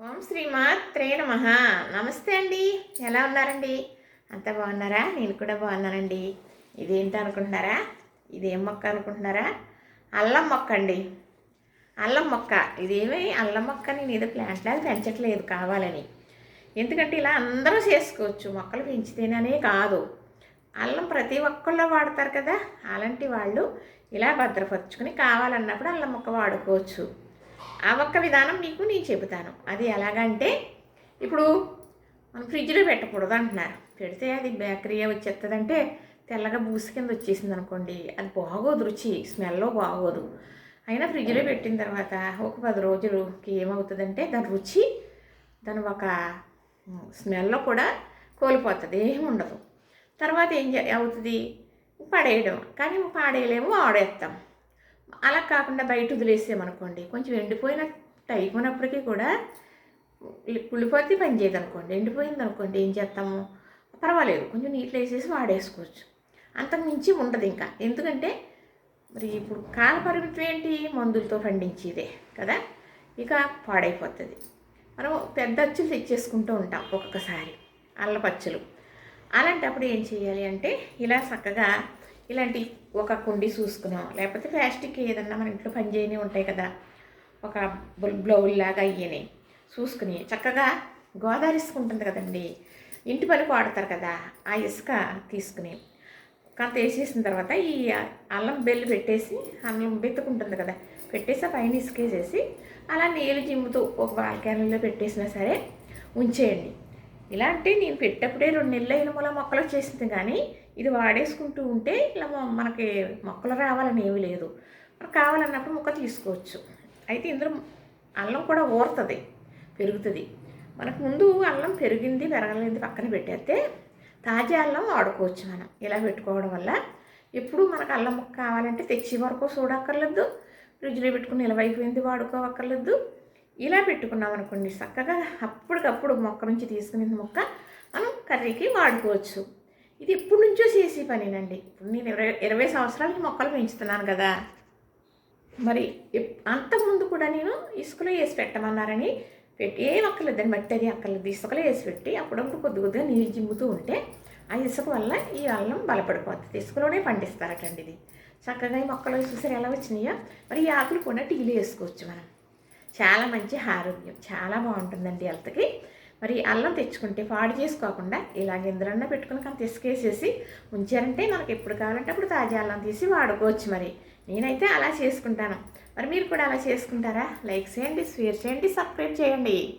ఓం శ్రీమాత్రే నమ. నమస్తే అండి. ఎలా ఉన్నారండి? అంత బాగున్నారా? నేను కూడా బాగున్నానండి. ఇదేంటి అనుకుంటున్నారా? ఇదేం మొక్క అనుకుంటున్నారా? అల్లం మొక్క అండి. అల్లం మొక్క. ఇదేమి అల్లం మొక్క నేను ఏదో ప్లాంట్ లాగా పెంచట్లేదు కావాలని. ఎందుకంటే ఇలా అందరూ చేసుకోవచ్చు. మొక్కలు పెంచితేనే కాదు. అల్లం ప్రతి ఒక్కళ్ళు వాడతారు కదా? అలాంటి వాళ్ళు ఇలా భద్రపరుచుకుని కావాలన్నప్పుడు అల్లం మొక్క వాడుకోవచ్చు. ఆ ఒక్క విధానం మీకు నేను చెబుతాను. అది ఎలాగంటే ఇప్పుడు మనం ఫ్రిడ్జ్లో పెట్టకూడదు అంటున్నారు. పెడితే అది బ్యాక్టీరియా వచ్చేస్తుందంటే తెల్లగా బూసి కింద వచ్చేసింది అనుకోండి అది బాగోదు రుచి స్మెల్ బాగోదు. అయినా ఫ్రిడ్జ్లో పెట్టిన తర్వాత ఒక పది రోజులకి ఏమవుతుందంటే దాని రుచి దాని ఒక స్మెల్లో కూడా కోల్పోతుంది ఏమి ఉండదు. తర్వాత ఏం చే- అవుతుంది? పడేయడం. కానీ పాడేయలేము ఆడేస్తాం అలా కాకుండా బయట వదిలేసామనుకోండి కొంచెం ఎండిపోయిన అయిపోయినప్పటికీ కూడా పులిపోతే పని చేయదు అనుకోండి ఎండిపోయింది అనుకోండి ఏం చేస్తాము? పర్వాలేదు కొంచెం నీట్లో వేసేసి వాడేసుకోవచ్చు. అంతకు మించి ఉండదు ఇంకా. ఎందుకంటే మరి ఇప్పుడు కాల పరిమితి ఏంటి? మందులతో పండించేదే కదా? ఇక పాడైపోతుంది. మనం పెద్ద అచ్చులు తెచ్చేసుకుంటూ ఉంటాం ఒక్కొక్కసారి అల్లపచ్చులు. అలాంటప్పుడు ఏం చేయాలి అంటే ఇలా చక్కగా ఇలాంటి ఒక కుండి చూసుకున్నాం. లేకపోతే ప్లాస్టిక్ ఏదన్నా మన ఇంట్లో పనిచేయని ఉంటాయి కదా. ఒక బ్లౌల్ లాగా అయ్యని చూసుకుని చక్కగా గోదావరి ఇసుక ఉంటుంది కదండి. ఇంటి పనికి వాడతారు కదా ఆ ఇసుక తీసుకుని కొంత వేసేసిన తర్వాత ఈ అల్లం బెల్లు పెట్టేసి అల్లం బెత్తుకుంటుంది కదా పెట్టేసి ఆ పైన ఇసుకేసేసి అలా నీళ్ళు జిమ్ముతూ ఒక బాల్కానీలో పెట్టేసినా సరే ఉంచేయండి. ఇలా అంటే నేను పెట్టేప్పుడే రెండు నెలలు అయిన మూల మొక్కలు వచ్చేసింది కానీ ఇది వాడేసుకుంటూ ఉంటే ఇలా మనకి మొక్కలు రావాలని ఏమీ లేదు. మనకు కావాలన్నప్పుడు మొక్క తీసుకోవచ్చు. అయితే ఇందులో అల్లం కూడా ఊరుతుంది పెరుగుతుంది. మనకు ముందు అల్లం పెరిగింది పెరగలేదు పక్కన పెట్టేస్తే తాజా అల్లం వాడుకోవచ్చు మనం. ఇలా పెట్టుకోవడం వల్ల ఎప్పుడు మనకు అల్లం ముక్క కావాలంటే తెచ్చి వరకు చూడక్కర్లేదు ఫ్రిడ్జ్లో పెట్టుకుని నిలవైపోయింది వాడుకోవక్కర్లేదు. ఇలా పెట్టుకున్నాం అనుకోండి చక్కగా అప్పటికప్పుడు మొక్క నుంచి తీసుకునే మొక్క మనం కర్రీకి వాడుకోవచ్చు. ఇది ఎప్పటి నుంచో చేసే పనేనండి. ఇప్పుడు నేను ఇరవై ఇరవై సంవత్సరాలకి మొక్కలు పెంచుతున్నాను కదా. మరి ఎప్- అంతకుముందు కూడా నేను ఇసుకలో వేసి పెట్టమన్నారని పెట్టి ఏం అక్కర్లేదండి మట్టి అది అక్కర్లేదు. ఇసుకలో వేసి పెట్టి అప్పుడప్పుడు కొద్ది కొద్దిగా నీళ్ళు జిమ్ముతూ ఉంటే ఆ ఇసుక వల్ల ఈ అల్లం బలపడిపోతుంది. ఇసుకలోనే పండిస్తారటండి ఇది. చక్కగా ఈ మొక్కలు చూసారు ఎలా వచ్చినాయో? మరి ఈ ఆకులు కూడా టీలు వేసుకోవచ్చు మనం. చాలా మంచి ఆరోగ్యం. చాలా బాగుంటుందండి హెల్త్కి. మరి అల్లం తెచ్చుకుంటే పాడు చేసుకోకుండా ఇలాగ ఎందులన్నా పెట్టుకుని కానీ తీసుకేసేసి ఉంచారంటే మనకి ఎప్పుడు కావాలంటే అప్పుడు తాజా అల్లం తీసి వాడుకోవచ్చు మరి. నేనైతే అలా చేసుకుంటాను. మరి మీరు కూడా అలా చేసుకుంటారా? లైక్ చేయండి షేర్ చేయండి సబ్స్క్రైబ్ చేయండి.